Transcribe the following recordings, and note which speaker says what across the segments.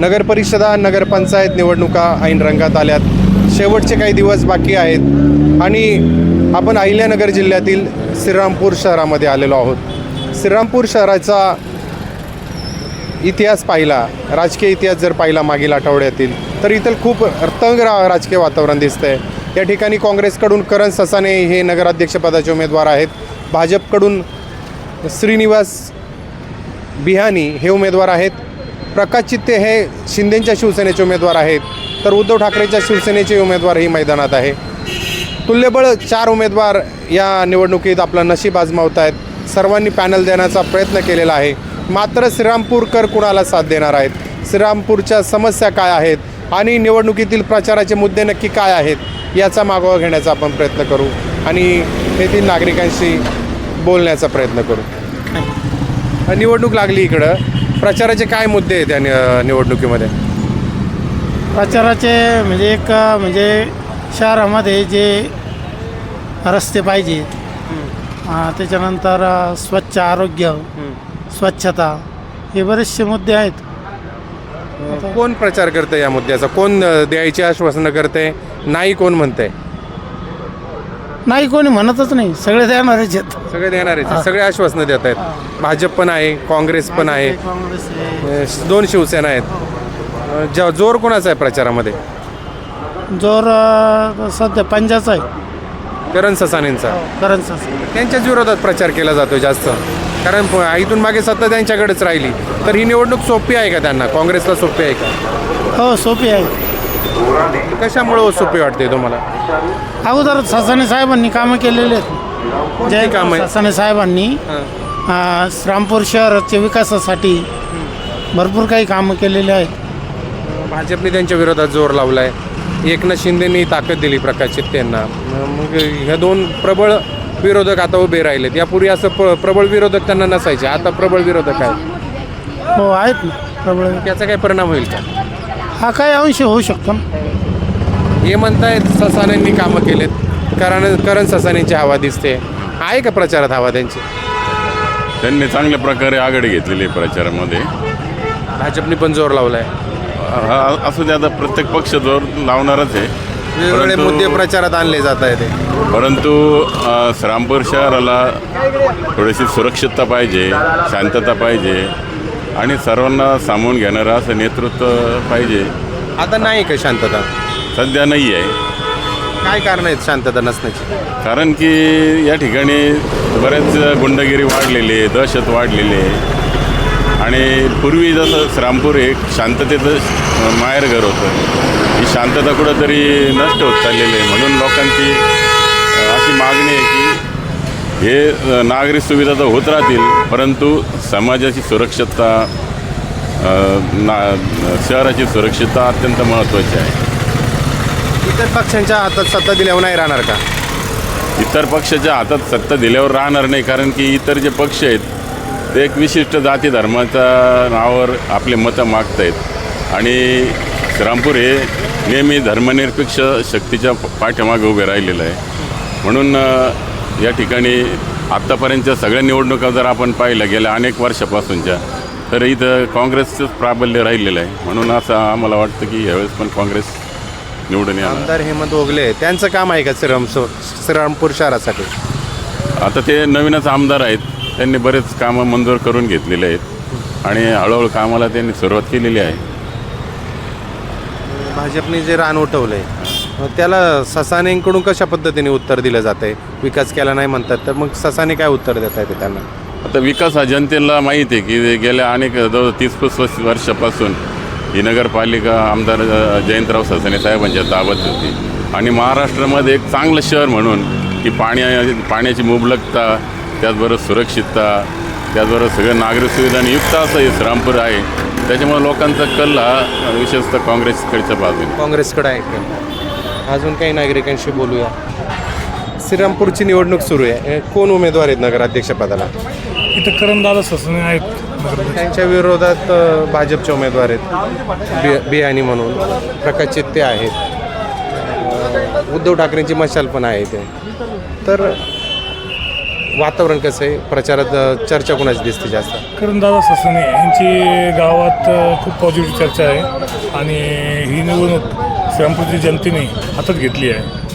Speaker 1: नगरपरिषदा नगरपंचायत निवडणुका ऐन रंगात आल्यात. शेवटचे काही दिवस बाकी आहेत आणि आपण अहिल्यानगर जिल्ह्यातील श्रीरामपूर शहरामध्ये आलेलो आहोत. श्रीरामपूर शहराचा इतिहास पाहिला राजकीय इतिहास जर पाहिला मागील आठवड्यातील तर इथं खूप तंग रा राजकीय वातावरण दिसतंय. या ठिकाणी काँग्रेसकडून करण ससाने हे नगराध्यक्षपदाचे उमेदवार आहेत. भाजपकडून श्रीनिवास बिहानी हे उमेदवार आहेत. प्रकाश चित्ते हे शिंदेंच्या शिवसेनेचे उमेदवार आहेत. तर उद्धव ठाकरेच्या शिवसेनेचे उमेदवारही मैदानात आहे. तुल्यबळ चार उमेदवार या निवडणुकीत आपलं नशीब आजमावत आहेत सर्वांनी पॅनल देण्याचा प्रयत्न केलेला आहे. मात्र श्रीरामपूरकर कुणाला साथ देणार आहेत? श्रीरामपूरच्या समस्या काय आहेत? आणि निवडणुकीतील प्रचाराचे मुद्दे नक्की काय आहेत? याचा मागोवा घेण्याचा आपण प्रयत्न करू. आणि येथील नागरिकांशी बोलण्याचा प्रयत्न करू. निवडणूक लागली इकडं. प्रचाराचे काय मुद्दे आहेत या नि- निवडणुकीमध्ये?
Speaker 2: प्रचाराचे म्हणजे एक म्हणजे शहरामध्ये जे रस्ते पाहिजे अं, त्याच्यानंतर अं, स्वच्छ आरोग्य स्वच्छता हे बरेचसे मुद्दे आहेत.
Speaker 1: कोण प्रचार करते या मुद्द्याचा? कोण अ, द्यायची आश्वासनं करते नाही कोण म्हणते
Speaker 2: नाही कोणी म्हणतच नाही. सगळे देणारच आहेत.
Speaker 1: सगळे देणार आहेत. सगळे आश्वासनं देत आहेत. भाजप पण आहे काँग्रेस पण आहे.
Speaker 2: काँग्रेस आहे.
Speaker 1: अ, दोन शिवसेना आहेत. अ, ज- जोर कोणाचा आहे प्रचारामध्ये?
Speaker 2: जोर अं, सध्या पंजाचा आहे.
Speaker 1: करण ससानेंचा.
Speaker 2: करंचा
Speaker 1: त्यांच्याच विरोधात प्रचार केला जातो जास्त. कारण प- इथून मागे सत्ता त्यांच्याकडेच राहिली. तर ही निवडणूक सोपी आहे का त्यांना? काँग्रेसला सोपी आहे का?
Speaker 2: हो सोपी आहे.
Speaker 1: कशामुळं सोपी वाटते तुम्हाला?
Speaker 2: अगोदर ससाने साहेबांनी कामं केलेली आहेत.
Speaker 1: कामं आहेत?
Speaker 2: ससाने साहेबांनी अं, श्रामपूर शहराच्या विकासासाठी भरपूर काही कामं केलेली आहेत.
Speaker 1: भाजपने त्यांच्या विरोधात जोर लावलाय. एकनाथ शिंदेनी ताकद दिली प्रकाश चित्तेंना मग ह्या दोन प्रबळ विरोधक आता उभे राहिलेत. यापूर्वी असं प प्रबळ विरोधक त्यांना नसायचे. आता प्रबळ विरोधक आहेत.
Speaker 2: हो आहेत ना. प्रबळ
Speaker 1: त्याचा काय परिणाम होईल का?
Speaker 2: हा काही अंश होऊ शकतो. ना
Speaker 1: हे म्हणतायत ससानेंनी कामं केलेत. कारण करण ससानेंची हवा दिसते. आहे का प्रचारात हवा त्यांची?
Speaker 3: त्यांनी चांगल्या प्रकारे आघाडी घेतलेली आहे प्रचारामध्ये.
Speaker 1: भाजपने पण जोर लावलाय.
Speaker 3: हा असं ते आता प्रत्येक पक्ष जोर लावणारच आहे.
Speaker 1: वेगवेगळे
Speaker 3: परंतु-
Speaker 1: मुद्दे प्रचारात आणले जात आहेत.
Speaker 3: परंतु अ, श्रामपूर शहराला थोडीशी सुरक्षितता पाहिजे शांतता पाहिजे. आणि सर्वांना सामावून घेणारं असं नेतृत्व पाहिजे.
Speaker 1: आता नाही का शांतता?
Speaker 3: सध्या नाही आहे.
Speaker 1: काय कारण आहेत शांतता नसण्याची?
Speaker 3: कारण की या ठिकाणी बरेच गुंडगिरी वाढलेली आहे दहशत वाढलेली आहे. आणि पूर्वी जसं श्रामपूर एक शांततेचं माहेरघर होतं. ही शांतता कुठंतरी नष्ट होत चाललेली आहे. म्हणून लोकांची अशी मागणी आहे की हे नागरिक सुविधा तर होत राहतील परंतु समाजाची सुरक्षितता ना शहराची सुरक्षितता अत्यंत महत्त्वाची आहे.
Speaker 1: इतर पक्षांच्या हातात सत्ता दिल्यावर नाही राहणार का?
Speaker 3: इतर पक्षाच्या हातात सत्ता दिल्यावर राहणार नाही कारण की इतर जे पक्ष आहेत ते एक विशिष्ट जाती धर्माच्या नावावर आपले मतं मागत आहेत आणि श्रीरामपूर हे नेहमी धर्मनिरपेक्ष शक्तीच्या पाठीमागे उभे राहिलेलं आहे. म्हणून या ठिकाणी आत्तापर्यंतच्या सगळ्या निवडणुका जर आपण पाहिल्या गेल्या अनेक वर्षापासूनच्या तर इथं काँग्रेसचंच प्राबल्य राहिलेलं आहे. म्हणून असं आम्हाला वाटतं की यावेळेस पण काँग्रेस निवडून येणार.
Speaker 1: आमदार हेमंत ओगले त्यांचं काम आहे का श्रीराम श्रीरामपूर शहरासाठी?
Speaker 3: आता ते नवीनच आमदार आहेत. त्यांनी बरेच कामं मंजूर करून घेतलेले आहेत. आणि हळूहळू कामाला त्यांनी सुरुवात केलेली आहे.
Speaker 1: भाजपने जे रान उठवलंय मग त्याला ससानेंकडून कशा पद्धतीने उत्तर दिलं जात आहे विकास केला नाही म्हणतात तर मग ससाने काय उत्तर देत आहे त्यांना?
Speaker 3: आता विकास हा जनतेला माहीत आहे की गेल्या अनेक जवळ तीस पस्तीस वर्षापासून ही नगरपालिका आमदार जयंतराव ससाने साहेबांच्या ताब्यात होती. आणि महाराष्ट्रामध्ये एक चांगलं शहर म्हणून की पाण्या पाण्याची मुबलकता त्याचबरोबर सुरक्षितता त्याचबरोबर सगळं नागरिक सुविधांनी युक्त असं हे श्रीरामपूर आहे. त्याच्यामुळे लोकांचा कल हा विशेषतः काँग्रेसकडच्या बाजूने.
Speaker 1: काँग्रेसकडे आहे. का अजून काही नागरिकांशी बोलूया. श्रीरामपूरची निवडणूक सुरू आहे. कोण उमेदवार आहेत नगराध्यक्षपदाला?
Speaker 4: इथं करंदादा ससने आहेत
Speaker 1: त्यांच्या विरोधात भाजपचे उमेदवार आहेत. बि बियाणी म्हणून. प्रकाश चित्ते आहेत. उद्धव ठाकरेंची मशाल पण आहे ते तर वातावरण कसं आहे? प्रचारात चर्चा कोणाची दिसते जास्त?
Speaker 4: करणदादा ससने यांची गावात खूप पॉझिटिव्ह चर्चा आहे. आणि ही निवडणूक श्रीरामपूरची जनतेने हातात घेतली आहे.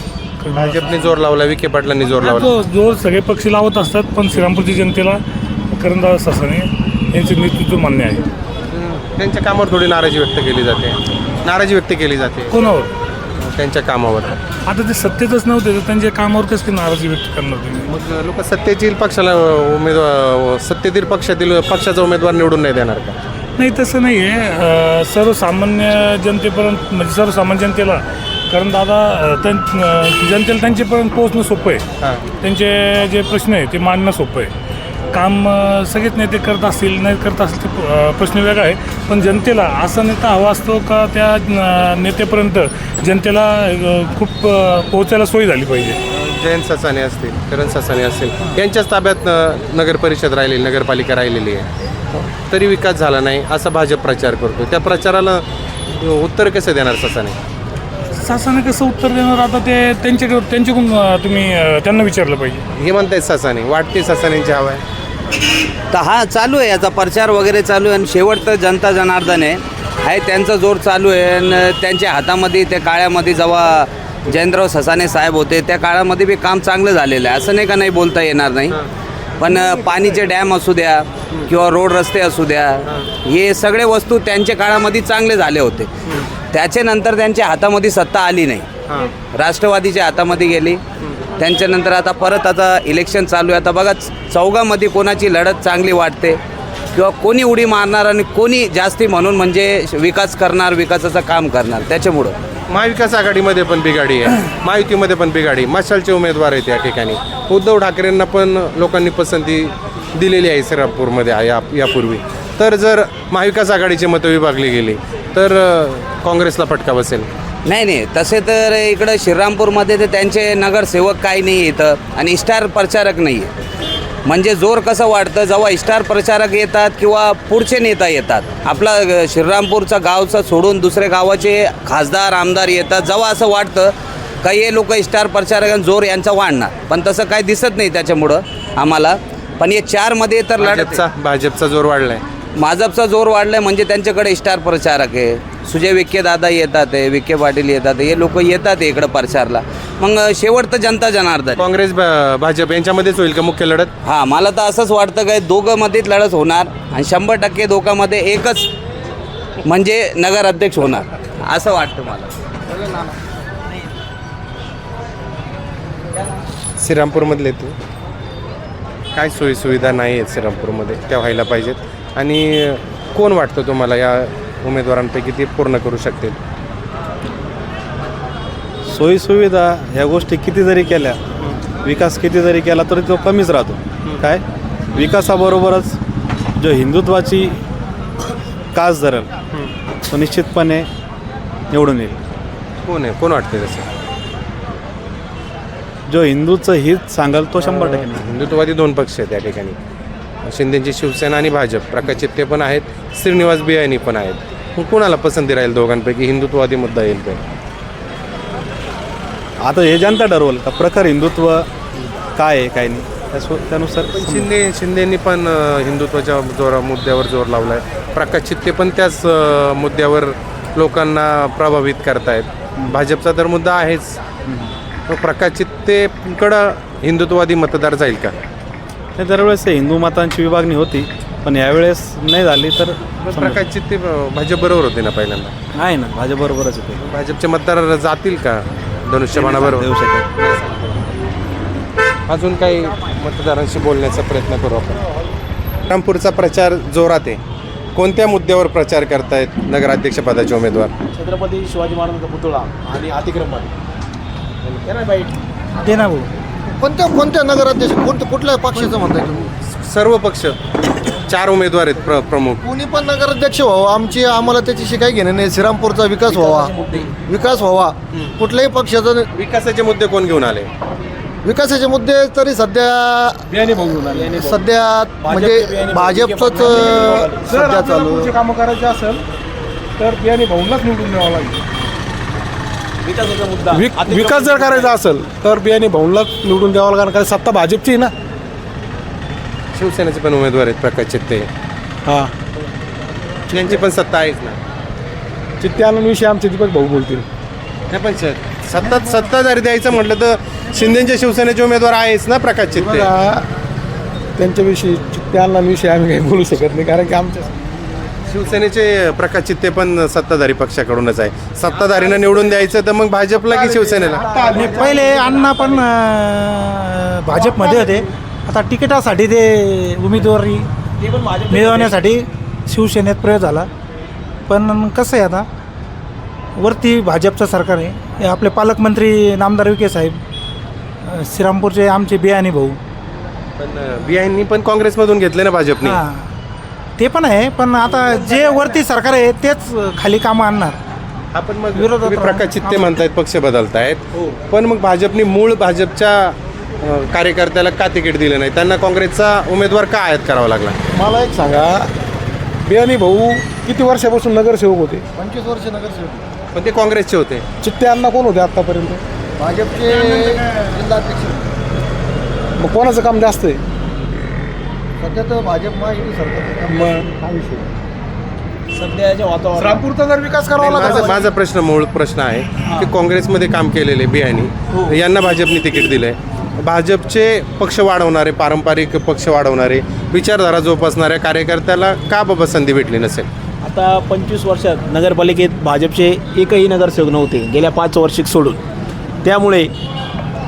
Speaker 1: भाजपने जोर लावला विखे पाटलांनी जोर लावला?
Speaker 4: तो जोर सगळे पक्षी लावत असतात पण श्रीरामपूरची जनतेला करणदादा ससने यांचे नेतृत्व मान्य आहे.
Speaker 1: त्यांच्या कामावर थोडी नाराजी व्यक्त केली जाते. नाराजी व्यक्त केली जाते.
Speaker 4: कोणावर?
Speaker 1: त्यांच्या कामावर.
Speaker 4: आता ते सत्तेतच नव्हते तर त्यांच्या कामावर कसं काय नाराजी व्यक्त करणार तुम्ही?
Speaker 1: मग लोक सत्तेतील पक्षाला उमेदवार सत्तेतील पक्षातील पक्षाचा उमेदवार निवडून नाही देणार का?
Speaker 4: नाही तसं नाही आहे सर्वसामान्य जनतेपर्यंत म्हणजे सर्वसामान्य जनतेला कारण दादा अ, त्यां अ, जनतेला त्यांच्यापर्यंत पोहोचणं सोपं आहे.
Speaker 1: हां.
Speaker 4: त्यांचे जे प्रश्न आहे ते मांडणं सोपं आहे. काम अ, सगळेच नेते करत असतील नाही करत असतील ते अ, प्रश्न वेगळा आहे. पण जनतेला असा नेता हवा असतो का त्या अ, नेत्यापर्यंत जनतेला अ, खूप अ, पोहोचायला सोय झाली पाहिजे?
Speaker 1: जयंत ससाने असतील करण ससाने असतील. यांच्याच ताब्यात अ, नगर परिषद राहिलेली नगरपालिका राहिलेली आहे. तरी विकास झाला नाही असा भाजप प्रचार करतो. त्या प्रचाराला उत्तर कसं देणार ससाने?
Speaker 4: शासनाने कसं उत्तर देणार? आता ते त्यांच्याकडे त्यांच्याकडून तुम्ही अ, त्यांना विचारलं पाहिजे.
Speaker 1: हे म्हणतायत ससाने वाटते ससानेंची हवा आहे.
Speaker 5: तर हा चालू आहे. याचा प्रचार वगैरे चालू आहे आणि शेवट तर जनता जनार्दन आहे. आहे त्यांचा जोर चालू आहे आणि त्यांच्या हातामध्ये त्या काळामध्ये जेव्हा जयंतराव ससाने साहेब होते त्या काळामध्ये बी काम चांगलं झालेलं आहे. असं नाही का नाही बोलता येणार नाही. पण अ, पाणीचे डॅम असू द्या किंवा रोड रस्ते असू द्या हे सगळे वस्तू त्यांच्या काळामध्ये चांगले झाले होते. त्याच्यानंतर त्यांच्या हातामध्ये सत्ता आली नाही. राष्ट्रवादीच्या हातामध्ये गेली. त्यांच्यानंतर आता परत आता इलेक्शन चालू आहे. आता बघा चौघामध्ये कोणाची लढत चांगली वाटते? किंवा कोणी उडी मारणार आणि कोणी जास्ती म्हणून म्हणजे विकास करणार विकासाचं काम करणार? त्याच्यामुळं.
Speaker 1: महाविकास आघाडीमध्ये पण बिघाडी आहे. महायुतीमध्ये पण बिघाडी. मशालचे उमेदवार आहेत या ठिकाणी. उद्धव ठाकरेंना पण लोकांनी पसंती दिलेली आहे श्रीरामपूरमध्ये यापूर्वी. तर जर महाविकास आघाडीची मतं विभागली गेली तर काँग्रेसला फटका बसेल.
Speaker 5: नाही नाही. तसे तर इकडं श्रीरामपूरमध्ये तर त्यांचे नगरसेवक काही नाही इथं आणि स्टार प्रचारक नाही. आहे म्हणजे जोर कसं वाटतं जेव्हा स्टार प्रचारक येतात किंवा पुढचे नेता येतात आपला श्रीरामपूरचा गावचा सोडून दुसऱ्या गावाचे खासदार आमदार येतात. जेव्हा असं वाटतं का हे लोक स्टार प्रचारक आणि जोर यांचा वाढणार. पण तसं काही दिसत नाही त्याच्यामुळं आम्हाला. पण हे चारमध्ये तर लढत
Speaker 1: भाजपचा जोर वाढलाय.
Speaker 5: भाजपचा जोर वाढलाय म्हणजे त्यांच्याकडे स्टार प्रचारक आहे. सुजय विखे दादा येतात आहे विखे पाटील येतात हे लोक येतात आहे इकडं प्रचारला. मग शेवट तर जनता जनार्दन.
Speaker 1: काँग्रेस भा- भाजप यांच्यामध्येच होईल का मुख्य लढत?
Speaker 5: हां मला तर असंच वाटतं काय दोघंमध्येच लढत होणार आणि शंभर टक्के दोघांमध्ये एकच म्हणजे नगर अध्यक्ष होणार. असं वाटतं मला.
Speaker 1: श्रीरामपूरमधले ते? काय सोयीसुविधा नाही आहेत श्रीरामपूरमध्ये? त्या व्हायला पाहिजेत. आणि कोण वाटतं तुम्हाला या उमेदवारांपैकी ते पूर्ण करू शकतील?
Speaker 6: सोयीसुविधा ह्या गोष्टी किती जरी केल्या विकास किती जरी केला तरी तो कमीच राहतो. काय? विकासाबरोबरच जो हिंदुत्वाची कास धरल तो निश्चितपणे निवडून येईल.
Speaker 1: कोण आहे? कोण वाटते तसं?
Speaker 6: जो हिंदूचं हित सांगाल तो शंभर टक्के.
Speaker 1: हिंदुत्ववादी दोन पक्ष आहेत त्या ठिकाणी. शिंदेची शिवसेना आणि भाजप प्रकाश चित्ते पण आहेत श्रीनिवास बियाणी पण आहेत. मग कोणाला पसंती राहील दोघांपैकी? हिंदुत्ववादी मुद्दा येईल तर
Speaker 6: आता हे जनता ठरवल का प्रखर हिंदुत्व काय आहे काय नाही? त्यासो त्यानुसार
Speaker 1: शिंदे शिंदेनी पण अ, हिंदुत्वाच्या जोरा मुद्द्यावर जोर लावलाय. प्रकाश चित्ते पण त्याच अ, मुद्द्यावर लोकांना प्रभावित करतायत. भाजपचा तर मुद्दा आहेच. मग प्रकाश चित्तेकडं हिंदुत्ववादी मतदार जाईल का?
Speaker 6: नाही दरवेळेस हिंदू मतांची विभागणी होती पण यावेळेस नाही झाली तर
Speaker 1: प्रकाश चित्ते भाजप बरोबर होते ना पहिल्यांदा?
Speaker 6: आहे ना भाजपबरोबरच येते
Speaker 1: भाजपचे मतदार जातील का धनुष्यबाणाबरोबर?
Speaker 6: देऊ शकत.
Speaker 1: अजून काही मतदारांशी बोलण्याचा प्रयत्न करू आपण. रामपूरचा प्रचार जोरात आहे. कोणत्या मुद्द्यावर प्रचार करतायत नगराध्यक्षपदाचे उमेदवार?
Speaker 7: छत्रपती शिवाजी महाराजांचा पुतळा आणि अतिक्रमण.
Speaker 2: दे ना भाऊ.
Speaker 7: कोणत्या कोणत्या नगराध्यक्ष कोणत्या कुठल्या पक्षाचं म्हणताय तुम्ही?
Speaker 1: सर्व पक्ष. चार उमेदवार आहेत प्र प्रमुख.
Speaker 7: कोणी पण नगराध्यक्ष व्हावं आमची आम्हाला त्याच्याशी काही घेणं नाही. श्रीरामपूरचा विकास व्हावा. विकास व्हावा. कुठल्याही पक्षाचा
Speaker 1: विकासाचे मुद्दे कोण घेऊन आले?
Speaker 7: विकासाचे मुद्दे तरी सध्या सध्या म्हणजे भाजपचंच सध्या चालू आहे.
Speaker 4: कामं करायचे असेल तर बियाणे भाऊंनाच निवडून द्यावं लागेल.
Speaker 8: विक विकास जर करायचा असेल तर बियाणे भाऊंला निवडून द्यावं लागणार कारण सत्ता भाजपची आहे ना.
Speaker 1: शिवसेनेचे पण उमेदवार आहेत प्रकाश चित्ते.
Speaker 6: हां.
Speaker 1: यांची पण सत्ता आहेच ना.
Speaker 6: चित्त्यानंदविषयी आमचे दीपक भाऊ बोलतील.
Speaker 1: नाही पण स- सत्ता सत्ता जरी द्यायचं म्हटलं तर शिंदेच्या शिवसेनेचे उमेदवार आहेच ना प्रकाश चित्ते.
Speaker 6: बघा त्यांच्याविषयी चित्त्यानंदविषयी आम्ही काही बोलू शकत नाही कारण की आमच्या
Speaker 1: शिवसेनेचे प्रकाश चित्ते पण सत्ताधारी पक्षाकडूनच आहे. सत्ताधारीनं निवडून द्यायचं तर मग भाजपला की शिवसेनेला?
Speaker 2: आणि पहिले अण्णा पण अं, भाजपमध्ये होते. आता तिकिटासाठी ते उमेदवारी मिळवण्यासाठी शिवसेनेत प्रयोग झाला. पण कसं आहे आता? वरती भाजपचं सरकार आहे. हे आपले पालकमंत्री नामदार विखे साहेब अं, श्रीरामपूरचे आमचे बियाणी भाऊ.
Speaker 1: पण बिआयनी पण काँग्रेसमधून घेतले ना भाजपने?
Speaker 2: हां. ते पण आहे पण आता जे वरती सरकार आहे तेच खाली कामं आणणार.
Speaker 1: आपण मग
Speaker 2: विरोधात
Speaker 1: तुम्ही
Speaker 2: राहू.
Speaker 1: प्रकाश चित्ते म्हणतायत पक्ष बदलतायत. पण मग भाजपने मूळ भाजपच्या अं, कार्यकर्त्याला का तिकीट दिलं नाही? त्यांना काँग्रेसचा उमेदवार का आयात करावा लागला?
Speaker 6: मला एक सांगा बियाणी भाऊ किती वर्षापासून नगरसेवक होते?
Speaker 7: पंचवीस वर्ष नगरसेवक
Speaker 1: पण ते काँग्रेसचे होते.
Speaker 6: चित्ते अण्णा कोण होते आत्तापर्यंत
Speaker 7: भाजपचे जिल्हाध्यक्ष
Speaker 6: मग कोणाचं काम जास्त आहे?
Speaker 7: सध्या तर भाजप महायुती सरकार
Speaker 6: मग? हा विषय.
Speaker 8: सध्याच्या वातावरण
Speaker 6: श्रामपूरचा जर विकास करावा
Speaker 1: माझा
Speaker 6: लागला
Speaker 1: माझा प्रश्न मूळ प्रश्न आहे की काँग्रेसमध्ये काम केलेले बियाणी यांना भाजपने तिकीट दिलंय. भाजपचे पक्ष वाढवणारे पारंपरिक पक्ष वाढवणारे विचारधारा जोपासणाऱ्या कार्यकर्त्याला का बाबा संधी भेटली नसेल?
Speaker 8: आता पंचवीस वर्षात नगरपालिकेत भाजपचे एकही नगरसेवक नव्हते गेल्या पाच वर्षिक सोडून. त्यामुळे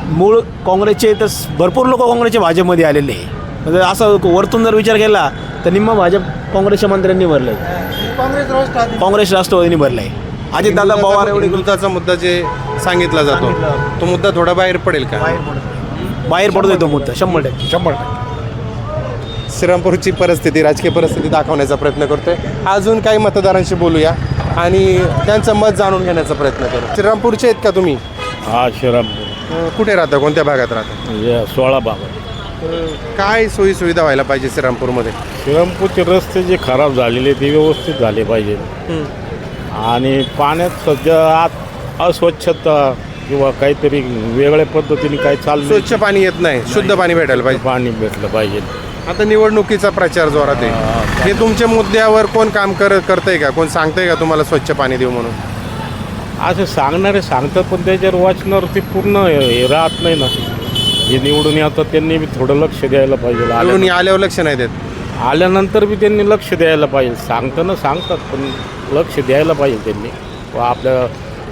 Speaker 8: मूळ काँग्रेसचे तर भरपूर लोक काँग्रेसच्या भाजपमध्ये आलेले आहे. म्हणजे असं वरतून जर विचार केला तर निम्म भाजप काँग्रेसच्या मंत्र्यांनी भरलं आहे
Speaker 2: काँग्रेस राष्ट्रवादी.
Speaker 8: काँग्रेस राष्ट्रवादीने भरलं आहे अजितदादा पवार एवढे
Speaker 1: हिंदुत्वाचा मुद्दा जे सांगितला जातो तो मुद्दा थोडा बाहेर पडेल का?
Speaker 8: बाहेर पडतोय तो मुद्दा शंभर टक्के.
Speaker 6: शंभर टक्के.
Speaker 1: श्रीरामपूरची परिस्थिती राजकीय परिस्थिती दाखवण्याचा प्रयत्न करतोय. अजून काही मतदारांशी बोलूया आणि त्यांचं मत जाणून घेण्याचा प्रयत्न करू. श्रीरामपूरचे आहेत का तुम्ही?
Speaker 9: हा श्रीराम
Speaker 1: अं, कुठे राहता? कोणत्या भागात राहता?
Speaker 9: हे सोळा बाबा
Speaker 1: काय सोयी सुविधा व्हायला पाहिजे श्रीरामपूरमध्ये?
Speaker 9: श्रीरामपूरचे रस्ते जे खराब झालेले ते व्यवस्थित झाले पाहिजे. आणि पाण्यात सध्या आत अस्वच्छता किंवा काहीतरी वेगळ्या पद्धतीने काही चाललं
Speaker 1: स्वच्छ पाणी येत नाही शुद्ध पाणी भेटायला पाहिजे.
Speaker 9: पाणी भेटलं पाहिजे.
Speaker 1: आता निवडणुकीचा प्रचार जोरात आहे. हे तुमच्या मुद्द्यावर कोण काम कर करतंय का? कोण सांगतंय का तुम्हाला स्वच्छ पाणी देऊ म्हणून?
Speaker 9: असं सांगणारे सांगतात पण त्याच्यावर वाचणार ते पूर्ण हे राहत नाही ना. जे निवडून येतात त्यांनी बी थोडं लक्ष द्यायला पाहिजे.
Speaker 1: निवडून
Speaker 9: आल्या-
Speaker 1: आल्यावर लक्ष नाही देत.
Speaker 9: आल्यानंतर बी त्यांनी लक्ष द्यायला पाहिजे. सांगताना सांगतात पण लक्ष द्यायला पाहिजे त्यांनी. व आपल्या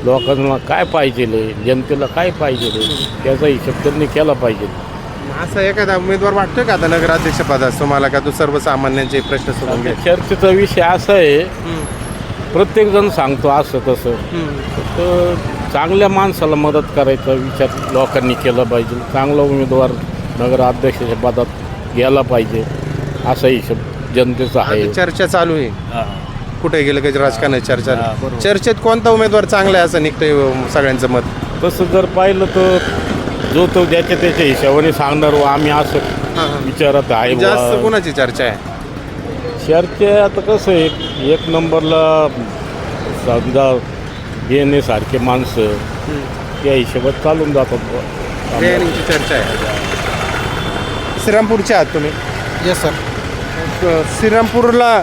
Speaker 9: लोकांना काय पाहिजे जनतेला काय पाहिजे त्याचा हिशोब त्यांनी केला पाहिजे.
Speaker 1: असं एखादा उमेदवार वाटतोय का आता नगराध्यक्ष पदास तुम्हाला का तू सर्वसामान्यांचे प्रश्न सोडून घे
Speaker 9: चर्चेचा विषय असा आहे. प्रत्येक जण सांगतो असं तसं. तर चांगल्या माणसाला मदत करायचा विचार लोकांनी केला पाहिजे. चांगला उमेदवार नगराध्यक्षाच्या पदात गेला पाहिजे असा हिशोब जनतेचा आहे.
Speaker 1: आता चर्चा चालू आहे. कुठे गेलं काही राजकारणात चर्चा चर्चेत कोणता उमेदवार चांगला आहे असं निघतंय सगळ्यांचं मत?
Speaker 9: तसं जर पाहिलं तर जो तो ज्याच्या त्याच्या हिशोबाने सांगणार व आम्ही असं विचारत आहे
Speaker 1: जास्त
Speaker 9: बुवा.
Speaker 1: कोणाची चर्चा आहे?
Speaker 9: शहरचे आता कसं आहे एक नंबरला समजा येण्यासारखे माणसं त्या हिशोबात चालून जातात.
Speaker 1: बियाणीची चर्चा आहे. श्रीरामपूरचे आहात तुम्ही?
Speaker 2: येस सर
Speaker 1: श्रीरामपूरला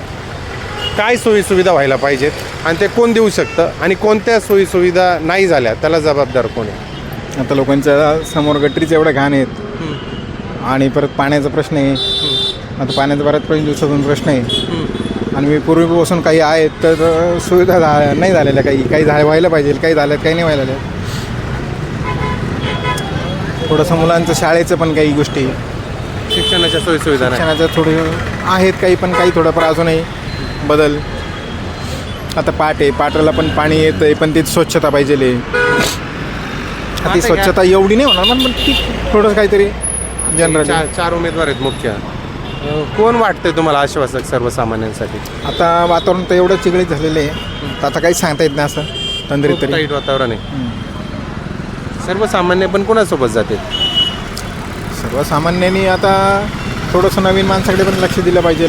Speaker 1: काय सोयी सुविधा व्हायला पाहिजेत? आणि ते कोण देऊ शकतं? आणि कोणत्या सोयी सुविधा नाही झाल्या? त्याला जबाबदार कोण आहे?
Speaker 10: आता लोकांच्या समोर गटरीचे एवढ्या घाण आहेत. आणि परत पाण्याचा प्रश्न आहे. आता पाण्याचा बऱ्याच पहिल्या दिवसातून प्रश्न आहे. आणि मी पूर्वीपासून काही आहेत तर सुविधा झा नाही झालेल्या काही. काही झाल्या व्हायला पाहिजे काही झाल्यात काही नाही व्हायला. थोडंसं मुलांचं शाळेचं पण काही गोष्टी.
Speaker 1: शिक्षणाच्या सोयी सुविधा नाही.
Speaker 10: शिक्षणाचं थोडे आहेत काही पण काही थोडंफार अजूनही बदल. आता पाट आहे पाटाला पण पाणी येतं आहे पण ती स्वच्छता पाहिजे ती स्वच्छता एवढी नाही होणार पण ती थोडं काहीतरी जनरल
Speaker 1: चार उमेदवार आहेत मुख्य. कोण वाटतंय तुम्हाला आश्वासक सर्वसामान्यांसाठी?
Speaker 10: आता वातावरण तर एवढं चिघळीत झालेलं आहे. तर आता काही सांगता येत नाही असं. तंद्रीत
Speaker 1: खूप
Speaker 10: तरी.
Speaker 1: टाईट वातावरण आहे. सर्वसामान्य पण कोणासोबत जाते?
Speaker 10: सर्वसामान्यांनी आता थोडंसं नवीन माणसाकडे पण लक्ष दिलं पाहिजे.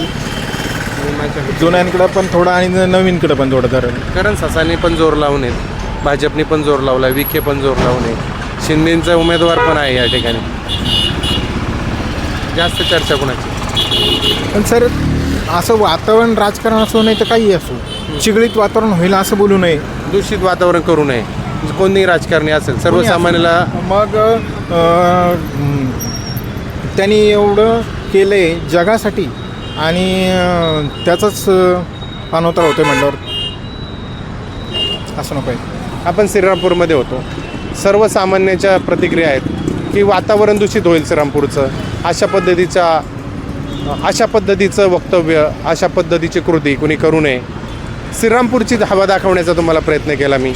Speaker 10: जुन्यांकडं पण थोडं आणि नवीनकडं पण थोडं धरण.
Speaker 1: करण ससाने पण जोर लावून आहेत भाजपने पण जोर लावला विखे पण जोर लावून आहे शिंदेचा उमेदवार पण आहे या ठिकाणी. जास्त चर्चा कोणाची?
Speaker 10: पण सर असं वातावरण राजकारण असो नाही तर काही असो. चिघळीत वातावरण होईल असं बोलू नये.
Speaker 1: दूषित वातावरण करू नये. कोणीही राजकारणी असेल सर्वसामान्याला
Speaker 10: मग त्यांनी एवढं केलं आहे जगासाठी आणि त्याचाच अं, पाणवता होतोय म्हटल्यावर असं नको आहे.
Speaker 1: आपण श्रीरामपूरमध्ये होतो. सर्वसामान्याच्या प्रतिक्रिया आहेत की वातावरण दूषित होईल श्रीरामपूरचं. अशा पद्धतीच्या अशा पद्धतीचं वक्तव्य अशा पद्धतीची कृती कुणी करू नये. श्रीरामपूरची हवा दाखवण्याचा तुम्हाला प्रयत्न केला मी.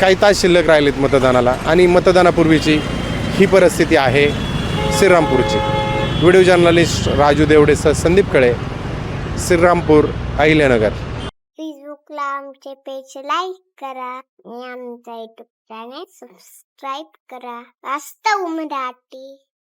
Speaker 1: काही तास शिल्लक राहिलेत मतदानाला आणि मतदानापूर्वीची ही परिस्थिती आहे श्रीरामपूरची. व्हिडिओ जर्नलिस्ट राजू देवडेसह संदीप कळे श्रीरामपूर अहिल्यानगर.
Speaker 11: फेसबुकला आमचे पेज लाईक करा आणि आमचा युट्यूब चॅनेल सबस्क्राईब करा. वास्तव मराठी.